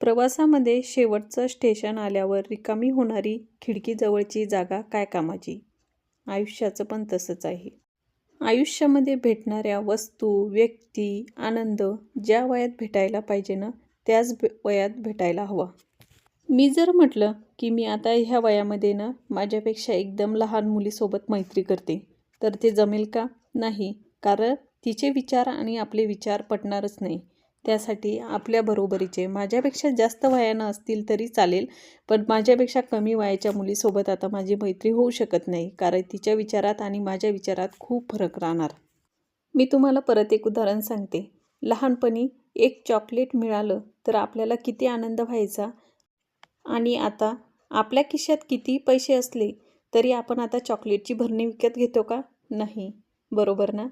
प्रवासामध्ये शेवटचं स्टेशन आल्यावर रिकामी होणारी खिडकीजवळची जागा काय कामाची? आयुष्याचं पण तसंच आहे. आयुष्यामध्ये भेटणाऱ्या वस्तू व्यक्ती आनंद ज्या वयात भेटायला पाहिजे ना त्याच वयात भेटायला हवा. मी जर म्हटलं की मी आता ह्या वयामध्ये ना माझ्यापेक्षा एकदम लहान मुलीसोबत मैत्री करते तर ते जमेल का? नाही कारण तिचे विचार आणि आपले विचार पटणारच नाही. त्यासाठी आपल्या बरोबरीचे. माझ्यापेक्षा जास्त वयानं असतील तरी चालेल पण माझ्यापेक्षा कमी वयाच्या मुलीसोबत आता माझी मैत्री होऊ शकत नाही कारण तिच्या विचारात आणि माझ्या विचारात खूप फरक राहणार. मी तुम्हाला परत एक उदाहरण सांगते. लहानपणी एक चॉकलेट मिळालं तर आपल्याला किती आनंद व्हायचा? आणि आता आपल्या खिशात किती पैसे असले तरी आपण आता चॉकलेटची भरणी विकत घेतो का? नाही. बरोबर ना?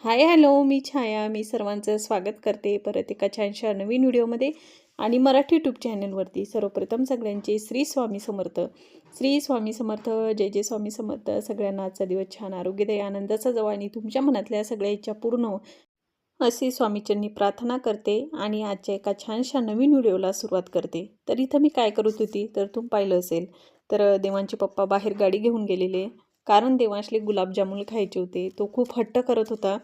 हाय हॅलो मी छाया. मी सर्वांचं स्वागत करते परत एका छानशा नवीन व्हिडिओमध्ये आणि मराठी यूट्यूब चॅनलवरती सर्वप्रथम सगळ्यांचे श्री स्वामी समर्थ. श्री स्वामी समर्थ जय जय स्वामी समर्थ. सगळ्यांना आजचा दिवस छान आरोग्यदायी आनंदाचा जवळ आणि तुमच्या मनातल्या सगळ्या इच्छा पूर्ण हो. असे अशी स्वामीचरणी प्रार्थना करते आणि आजच्या एका छानशा नवीन व्हिडिओला सुरुवात करते. तर इथं मी काय करत होती तर तुम्ही पाहिलं असेल. तर देवांचे पप्पा बाहेर गाडी घेऊन गेलेले. कारण देवांशले गुलाबजामुन खायचे होते. तो खूप हट्ट करत होता.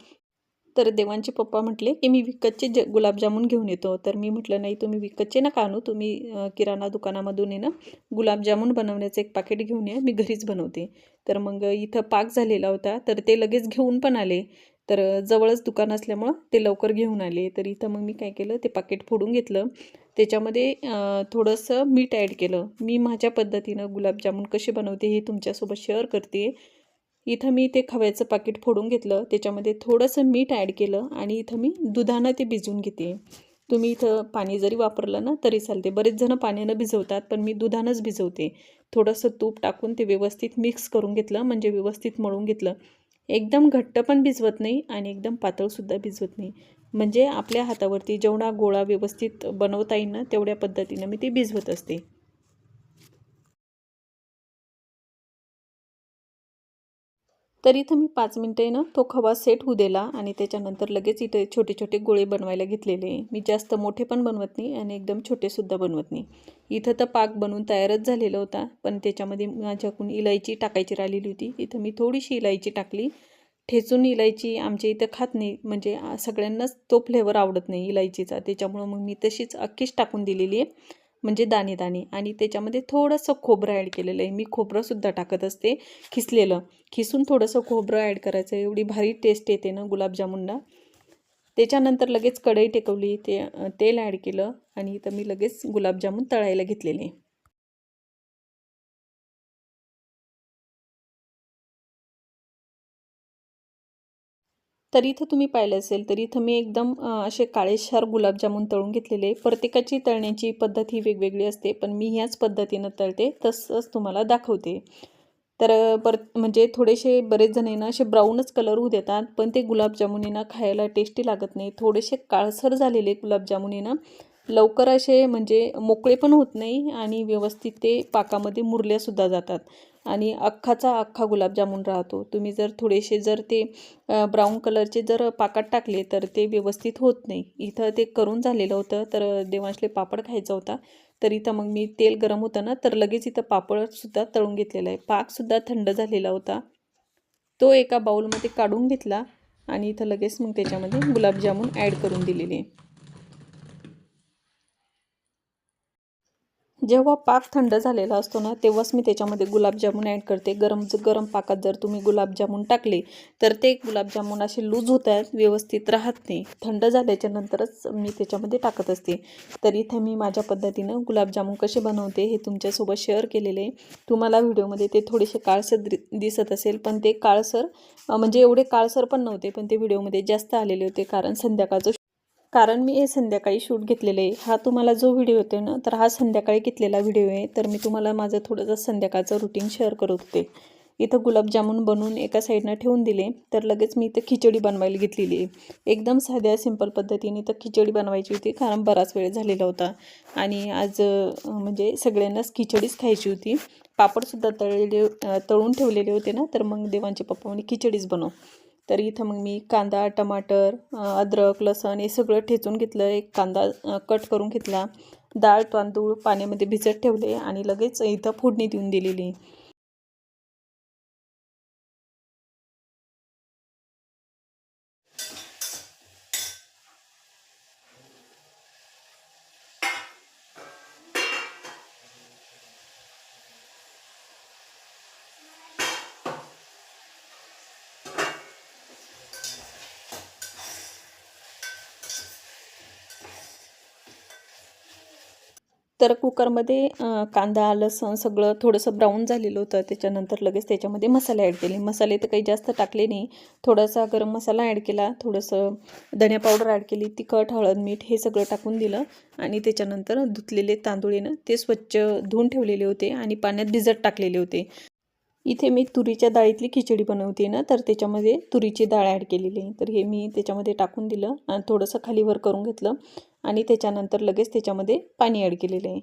तर देवांचे पप्पा म्हटले की मी विकतचे ज गुलाबजामुन घेऊन येतो. तर मी म्हटलं नाही तुम्ही विकतचे नका आणू. तुम्ही किराणा दुकानामधून आहे ना गुलाबजामुन बनवण्याचं एक पाकिट घेऊन या. मी घरीच बनवते. तर मग इथं पाक झालेला होता. तर ते लगेच घेऊन पण आले. तर जवळच दुकान असल्यामुळं ते लवकर घेऊन आले. तर इथं मग मी काय केलं ते पाकिट फोडून घेतलं. त्याच्यामध्ये थोडंसं मीठ ॲड केलं. मी माझ्या पद्धतीनं गुलाबजामुन कसे बनवते हे तुमच्यासोबत शेअर करते. इथं मी ते खव्याचं पाकिट फोडून घेतलं. त्याच्यामध्ये थोडंसं मीठ ॲड केलं आणि इथं मी दुधानं ते भिजवून घेते. तुम्ही इथं पाणी जरी वापरलं ना तरी चालते. बरेच जणं पाण्यानं भिजवतात पण मी दुधानंच भिजवते. थोडंसं तूप टाकून ते व्यवस्थित मिक्स करून घेतलं. म्हणजे व्यवस्थित मळून घेतलं. एकदम घट्ट पण भिजवत नाही आणि एकदम पातळसुद्धा भिजवत नाही. म्हणजे आपल्या हातावरती जेवढा गोळा व्यवस्थित बनवता येईल ना तेवढ्या पद्धतीनं मी ती भिजवत असते. तर इथं मी पाच मिनटं ना तो खवा सेट होऊ दिला आणि त्याच्यानंतर लगेच इथे छोटे छोटे गोळे बनवायला घेतलेले. मी जास्त मोठे पण बनवत नाही आणि एकदम छोटेसुद्धा बनवत नाही. इथं तर पाक बनवून तयारच झालेला होता पण त्याच्यामध्ये माझ्याकडून इलायची टाकायची राहिलेली होती. इथं मी थोडीशी इलायची टाकली. ठेचून इलायची आमच्या इथं खात नाही म्हणजे सगळ्यांनाच तो फ्लेवर आवडत नाही इलायचीचा. त्याच्यामुळं मग मी तशीच अख्खीच टाकून दिलेली आहे. म्हणजे दाणे दाणे आणि त्याच्यामध्ये थोडंसं खोबरं ॲड केलेलं आहे. मी खोबरंसुद्धा टाकत असते खिसलेलं. खिसून थोडंसं खोबरं ॲड करायचं एवढी भारी टेस्ट येते ना गुलाबजामुनला. त्याच्यानंतर लगेच कढई टेकवली ते तेल ॲड केलं आणि इथं मी लगेच गुलाबजामुन तळायला घेतलेले. तर इथं तुम्ही पाहिलं असेल तर इथं मी एकदम असे काळेशार गुलाबजामुन तळून घेतलेले. प्रत्येकाची तळण्याची पद्धत ही वेगवेगळी असते पण मी ह्याच पद्धतीनं तळते तसंच तुम्हाला दाखवते. तर पर परत म्हणजे थोडेसे बरेच जण आहे ना असे ब्राऊनच कलर होऊ देतात पण ते गुलाबजामुन आहे ना खायला टेस्टी लागत नाही. थोडेसे काळसर झालेले गुलाबजामुन आहे ना लवकर असे म्हणजे मोकळे पण होत नाही आणि व्यवस्थित ते पाकामध्ये मुरल्यासुद्धा जातात. आणि अख्खाचा अख्खा गुलाबजामुन राहतो. तुम्ही जर थोडेसे जर ते ब्राऊन कलरचे जर पाकात टाकले तर ते व्यवस्थित होत नाही. इथं ते करून झालेलं होतं तर देवांशले पापड खायचा होता. तर इथं मग मी तेल गरम होतं ना तर लगेच इथं पापडसुद्धा तळून घेतलेला आहे. पाकसुद्धा थंड झालेला होता. तो एका बाऊलमध्ये काढून घेतला आणि इथं लगेच मग त्याच्यामध्ये गुलाबजामून ॲड करून दिलेले. जेव्हा पाक थंड झालेला असतो ना तेव्हाच मी त्याच्यामध्ये गुलाबजामून ॲड करते. गरम गरम पाकात जर तुम्ही गुलाबजामून टाकले तर ते गुलाबजामुन असे लूज होत आहेत व्यवस्थित राहत नाही. थंड झाल्याच्या नंतरच मी त्याच्यामध्ये टाकत असते. तर इथं मी माझ्या पद्धतीनं गुलाबजामुन कसे बनवते हे तुमच्यासोबत शेअर केलेले आहे. तुम्हाला व्हिडिओमध्ये ते थोडेसे काळसर दि- दिसत असेल पण ते काळसर म्हणजे एवढे काळसर पण नव्हते पण ते व्हिडिओमध्ये जास्त आलेले होते कारण संध्याकाळचं कारण मी हे संध्याकाळी शूट घेतलेले आहे. हा तुम्हाला जो व्हिडिओ होते ना तर हा संध्याकाळी घेतलेला व्हिडिओ आहे. तर मी तुम्हाला माझं थोडंसं संध्याकाळचं रुटीन शेअर करत होते. इथं गुलाबजामुन बनवून एका साईडनं ठेवून दिले. तर लगेच मी इथं खिचडी बनवायला घेतलेली आहे. एकदम साध्या सिंपल पद्धतीने तर खिचडी बनवायची होती. कारण बराच वेळ झालेला होता. आणि आज म्हणजे सगळ्यांनाच खिचडीच खायची होती. पापडसुद्धा तळलेले तळून ठेवलेले होते ना तर मग देवांचे पप्पा म्हणे खिचडीच बनव. तर इथं मग मी कांदा टमाटर अद्रक लसण हे सगळं ठेचून घेतलं. एक कांदा कट करून घेतला. डाळ तांदूळ पाण्यामध्ये भिजत ठेवले आणि लगेच इथं फोडणी देऊन दिलेली. तर कुकरमध्ये कांदा लसण सगळं थोडंसं ब्राऊन झालेलं होतं. त्याच्यानंतर लगेच त्याच्यामध्ये मसाले ॲड केले. मसाले तर काही जास्त टाकले नाही. थोडासा गरम मसाला ॲड केला. थोडंसं धनिया पावडर ॲड केली. तिखट हळद मीठ हे सगळं टाकून दिलं. आणि त्याच्यानंतर धुतलेले तांदूळेनं ते स्वच्छ धुवून ठेवलेले होते आणि पाण्यात भिजत टाकलेले होते. इथे मी तुरीच्या डाळीतली खिचडी बनवते ना तर त्याच्यामध्ये तुरीची डाळ ॲड केलेली तर हे मी त्याच्यामध्ये टाकून दिलं आणि थोडंसं खालीवर करून घेतलं. आणि त्याच्यानंतर लगेच त्याच्यामध्ये पाणी ॲड केलेलं आहे.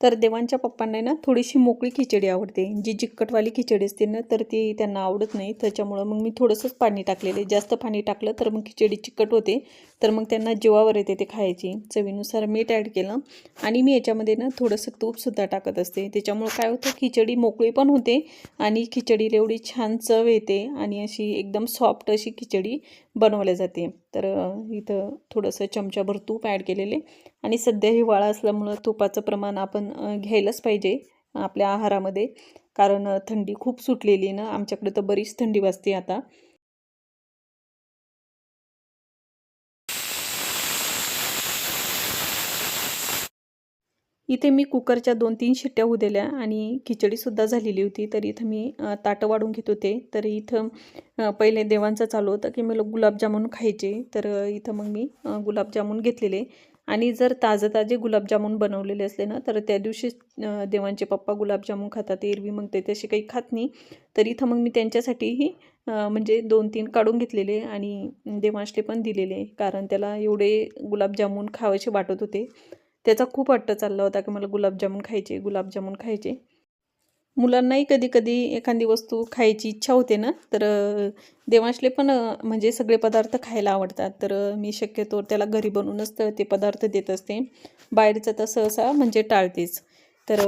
तर देवांच्या पप्पांना ना थोडीशी मोकळी खिचडी आवडते. जी जिक्कटवाली खिचडी असते ना तर ती त्यांना आवडत नाही. त्याच्यामुळं मग मी थोडंसंच पाणी टाकलेले जास्त पाणी टाकलं तर मग खिचडी चिकट होते. तर मग त्यांना जीवावर येते ते खायची. चवीनुसार मीठ ॲड केलं. आणि मी याच्यामध्ये ना थोडंसं तूपसुद्धा टाकत असते. त्याच्यामुळं काय होतं खिचडी मोकळी पण होते आणि खिचडीला एवढी छान चव येते आणि अशी एकदम सॉफ्ट अशी खिचडी बनवल्या जाते. तर इथं थोडंसं चमचाभर तूप ॲड केलेले आणि सध्या हिवाळा असल्यामुळं तुपाचं प्रमाण आपण घ्यायलाच पाहिजे आपल्या आहारामध्ये. कारण थंडी खूप सुटलेली ना आमच्याकडे तर बरीच थंडी वाजते आता. इथे मी कुकरच्या दोन तीन शिट्ट्या होऊ दिल्या आणि खिचडीसुद्धा झालेली होती. तर इथं मी ताटं वाढून घेत होते. तर इथं पहिले देवांचं चालू होतं की मला गुलाबजामुन खायचे. तर इथं मग मी गुलाबजामुन घेतलेले. आणि जर ताजं ताजे गुलाबजामुन बनवलेले असले ना तर त्या दिवशी देवांचे पप्पा गुलाबजामुन खातात. एरवी मग ते तसे काही खात नाही. तर इथं मग मी त्यांच्यासाठीही म्हणजे दोन तीन काढून घेतलेले आणि देवांशले पण दिलेले. कारण त्याला एवढे गुलाबजामुन खावायचे वाटत होते. त्याचा खूप हट्ट चालला होता की मला गुलाबजामून खायचे गुलाबजामून खायचे. मुलांनाही कधी कधी एखादी वस्तू खायची इच्छा होते ना तर देवांशले पण म्हणजे सगळे पदार्थ खायला आवडतात. तर मी शक्यतो त्याला घरी बनवूनच तर ते पदार्थ देत असते. बाहेरचं तर सहसा म्हणजे टाळतेच. तर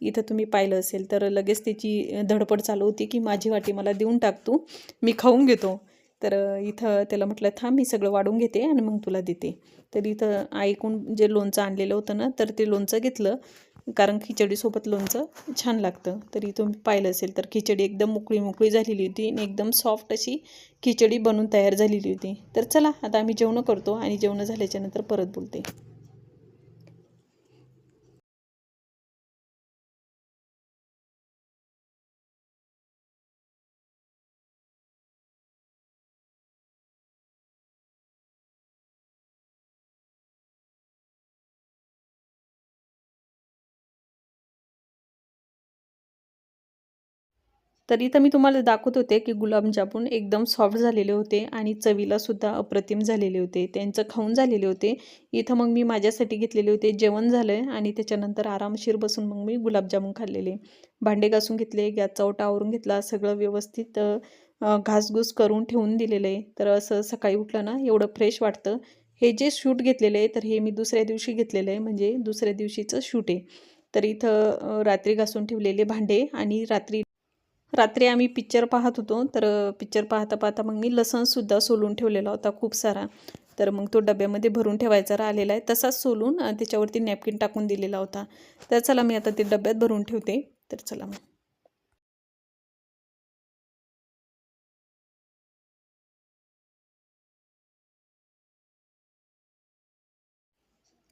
इथं तुम्ही पाहिलं असेल तर लगेच त्याची धडपड चालू होती की माझी वाटी मला देऊन टाकतो मी खाऊन घेतो. तर इथं त्याला म्हटलं थांब मी सगळं वाढून घेते आणि मग तुला देते. तर इथं ऐकून जे लोणचं आणलेलं होतं ना तर ते लोणचं घेतलं. कारण खिचडीसोबत लोणचं छान लागतं. तरी तुम्ही पाहिलं असेल तर खिचडी एकदम मोकळी मोकळी झालेली होती आणि एकदम सॉफ्ट अशी खिचडी बनून तयार झालेली होती. तर चला आता आम्ही जेवणं करतो आणि जेवणं झाल्याच्यानंतर परत बोलते. तर इथं मी तुम्हाला दाखवत होते की गुलाबजामून एकदम सॉफ्ट झालेले होते आणि चवीलासुद्धा अप्रतिम झालेले होते. त्यांचं खाऊन झालेले होते. इथं मग मी माझ्यासाठी घेतलेले होते. जेवण झालं आहे आणि त्याच्यानंतर आरामशीर बसून मग मी गुलाबजामून खाल्लेले. भांडे घासून घेतले गॅसचा ओटा आवरून घेतला सगळं व्यवस्थित घासघूस करून ठेवून दिलेलं आहे. तर असं सकाळी उठलं ना एवढं फ्रेश वाटतं. हे जे शूट घेतलेलं आहे तर हे मी दुसऱ्या दिवशी घेतलेलं आहे. म्हणजे दुसऱ्या दिवशीचं शूट आहे. तर इथं रात्री घासून ठेवलेले भांडे आणि रात्री रात्री आम्ही पिक्चर पाहत होतो. तर पिक्चर पाहता पाहता मग मी लसणसुद्धा सोलून ठेवलेला होता खूप सारा. तर मग तो डब्यामध्ये भरून ठेवायचा राहिलेला आहे. तसाच सोलून त्याच्यावरती नॅपकिन टाकून दिलेला होता. तर चला मी आता ते डब्यात भरून ठेवते. तर चला मग.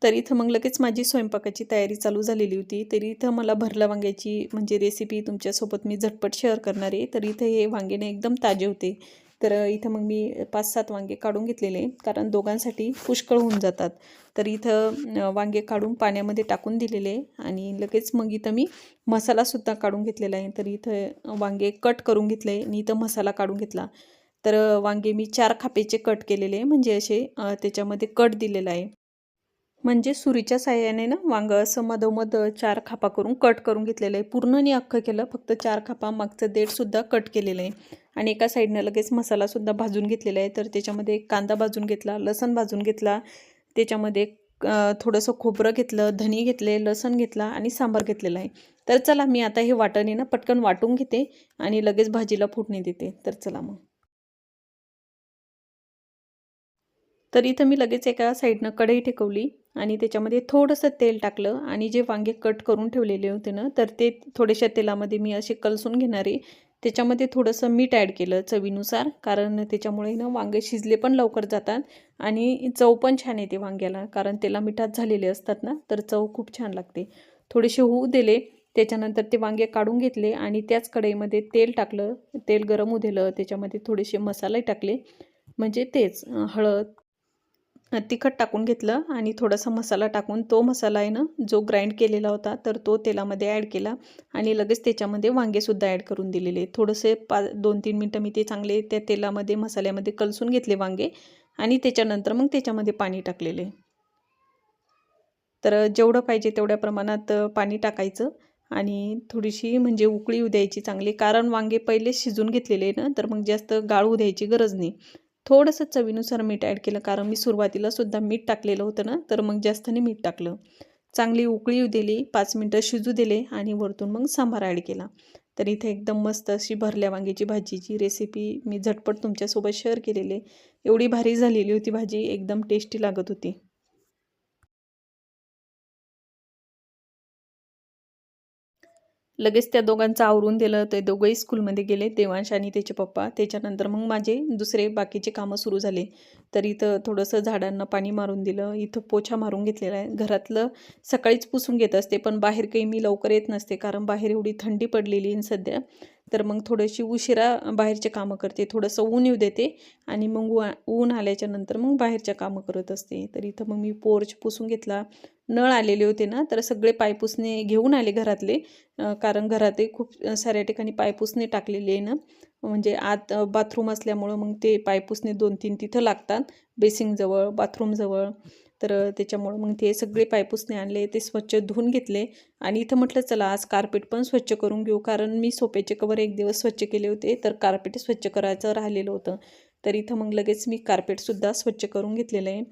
तर इथं मग लगेच माझी स्वयंपाकाची तयारी चालू झालेली होती. तरी इथं मला भरला वांग्याची म्हणजे रेसिपी तुमच्यासोबत मी झटपट शेअर करणार आहे. तर इथं हे वांगेने एकदम ताजे होते. तर इथं मग मी पाच सात वांगे काढून घेतलेले कारण दोघांसाठी पुष्कळ होऊन जातात. तर इथं वांगे काढून पाण्यामध्ये टाकून दिलेले आणि लगेच मग इथं मी मसालासुद्धा काढून घेतलेला आहे. तर इथं वांगे कट करून घेतले आणि इथं मसाला काढून घेतला. तर वांगे मी चार खापेचे कट केलेले म्हणजे असे त्याच्यामध्ये कट दिलेला आहे. म्हणजे सुरीच्या साह्याने ना वांगं असं मधोमध चार खापा करून कट करून घेतलेलं आहे. पूर्ण अख्खं केलं फक्त चार खापा मागचं देठसुद्धा कट केलेलं आहे. आणि एका साईडनं लगेच मसालासुद्धा भाजून घेतलेला आहे. तर त्याच्यामध्ये कांदा भाजून घेतला लसण भाजून घेतला. त्याच्यामध्ये थोडंसं खोबरं घेतलं धनी घेतले लसण घेतला आणि सांबार घेतलेला आहे. तर चला मी आता हे वाटणे ना पटकन वाटून घेते आणि लगेच भाजीला फुटणी देते. तर चला मग. तर इथं मी लगेच एका साईडनं कढई टेकवली आणि त्याच्यामध्ये थोडंसं तेल टाकलं आणि जे वांगे कट करून ठेवलेले होते ना तर ते थोड्याशा तेलामध्ये मी असे कलसून घेणारे त्याच्यामध्ये थोडंसं मीठ ॲड केलं चवीनुसार कारण त्याच्यामुळे ना वांगे शिजले पण लवकर जातात आणि चव पण छान येते वांग्याला कारण तेला मिठात झालेले असतात ना तर चव खूप छान लागते. थोडेसे होऊ दिले त्याच्यानंतर ते वांगे काढून घेतले आणि त्याच कढईमध्ये तेल टाकलं तेल गरम होऊ दिलं त्याच्यामध्ये थोडेसे मसाले टाकले म्हणजे तेच हळद तिखट टाकून घेतलं आणि थोडासा मसाला टाकून तो मसाला आहे ना जो ग्राइंड केलेला होता तर तो तेलामध्ये ॲड केला आणि लगेच त्याच्यामध्ये वांगेसुद्धा ॲड करून दिलेले. थोडंसे पा दोन तीन मिनटं मी ते चांगले त्या तेलामध्ये मसाल्यामध्ये कलसून घेतले वांगे आणि त्याच्यानंतर मग त्याच्यामध्ये पाणी टाकलेले. तर जेवढं पाहिजे तेवढ्या प्रमाणात पाणी टाकायचं आणि थोडीशी म्हणजे उकळी येऊ द्यायची चांगली कारण वांगे पहिले शिजून घेतलेले ना तर मग जास्त गाळू द्यायची गरज नाही. थोडंसं चवीनुसार मीठ ॲड केलं. कारण मी सुरुवातीला सुद्धा मीठ टाकलेलं होतं ना तर मग जास्तने मीठ टाकलं. चांगली उकळी येऊ दिली पाच मिनटं शिजू दिले आणि वरतून मग सांबार ॲड केला. तर इथे एकदम मस्त अशी भरल्या वांग्याची भाजीची रेसिपी मी झटपट तुमच्यासोबत शेअर केलेली एवढी भारी झालेली होती भाजी एकदम टेस्टी लागत होती. लगेच त्या दोघांचं आवरून दिलं. ते दोघंही स्कूलमध्ये गेले देवांश आणि त्याचे पप्पा. त्याच्यानंतर मग माझे दुसरे बाकीचे कामं सुरू झाले. तर इथं थोडंसं झाडांना पाणी मारून दिलं. इथं पोछा मारून घेतलेला आहे. घरातलं सकाळीच पुसून घेत असते पण बाहेर काही मी लवकर येत नसते कारण बाहेर एवढी थंडी पडलेली आहे सध्या. तर मग थोडीशी उशिरा बाहेरचे कामं करते थोडंसं ऊन येऊ देते आणि मग ऊन आल्याच्यानंतर मग बाहेरच्या कामं करत असते. तर इथं मग मी पोर्च पुसून घेतला. नळ आलेले होते ना तर सगळे पायपुसणे घेऊन आले घरातले. कारण घरातही खूप साऱ्या ठिकाणी पायपुसणे टाकलेले आहे ना. म्हणजे आत बाथरूम असल्यामुळं मग ते पायपुसणे दोन तीन तिथं लागतात. बेसिंगजवळ बाथरूमजवळ. तर त्याच्यामुळं मग ते सगळे पायपुसणे आणले ते स्वच्छ धुवून घेतले आणि इथं म्हटलं चला आज कार्पेट पण स्वच्छ करून घेऊ. कारण मी सोप्याचे कवर एक दिवस स्वच्छ केले होते तर कार्पेट स्वच्छ करायचं राहिलेलं होतं. तर इथं मग लगेच मी कार्पेटसुद्धा स्वच्छ करून घेतलेलं आहे.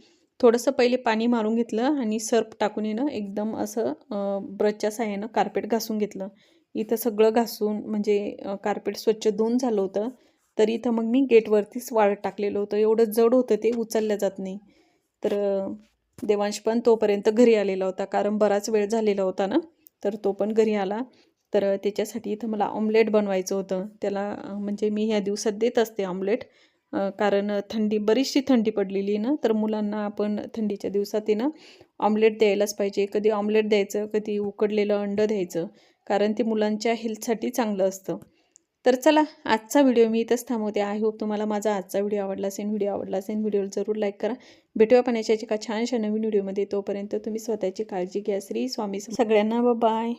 थोडंसं पहिले पाणी मारून घेतलं आणि सर्फ टाकून येणं एकदम असं ब्रशच्या साह्यानं कार्पेट घासून घेतलं. इथं सगळं घासून म्हणजे कार्पेट स्वच्छ धुवून झालं होतं. तर इथं मग मी गेटवरतीच वाळत टाकलेलं होतं. एवढं जड होतं ते उचललं जात नाही. तर देवांश पण तोपर्यंत घरी आलेला होता कारण बराच वेळ झालेला होता ना. तर तो पण घरी आला. तर त्याच्यासाठी इथं मला ऑमलेट बनवायचं होतं. त्याला म्हणजे मी ह्या दिवसात देत असते ऑमलेट कारण थंडी बरीचशी थंडी पडलेली ना तर मुलांना आपण थंडीच्या दिवसात ना ऑमलेट द्यायलाच पाहिजे. कधी ऑमलेट द्यायचं कधी उकडलेलं अंडं द्यायचं कारण ते मुलांच्या हेल्थसाठी चांगलं असतं. तर चला आजचा व्हिडिओ मी इथंच थांबवते. आय होप तुम्हाला माझा आजचा व्हिडिओ आवडला असेल व्हिडिओ आवडला असेल व्हिडिओला जरूर लाईक करा. भेटूया पण याच्या एका छानशा नवीन व्हिडिओमध्ये. तोपर्यंत तुम्ही स्वतःची काळजी घ्या. श्री स्वामी सगळ्यांना बाय.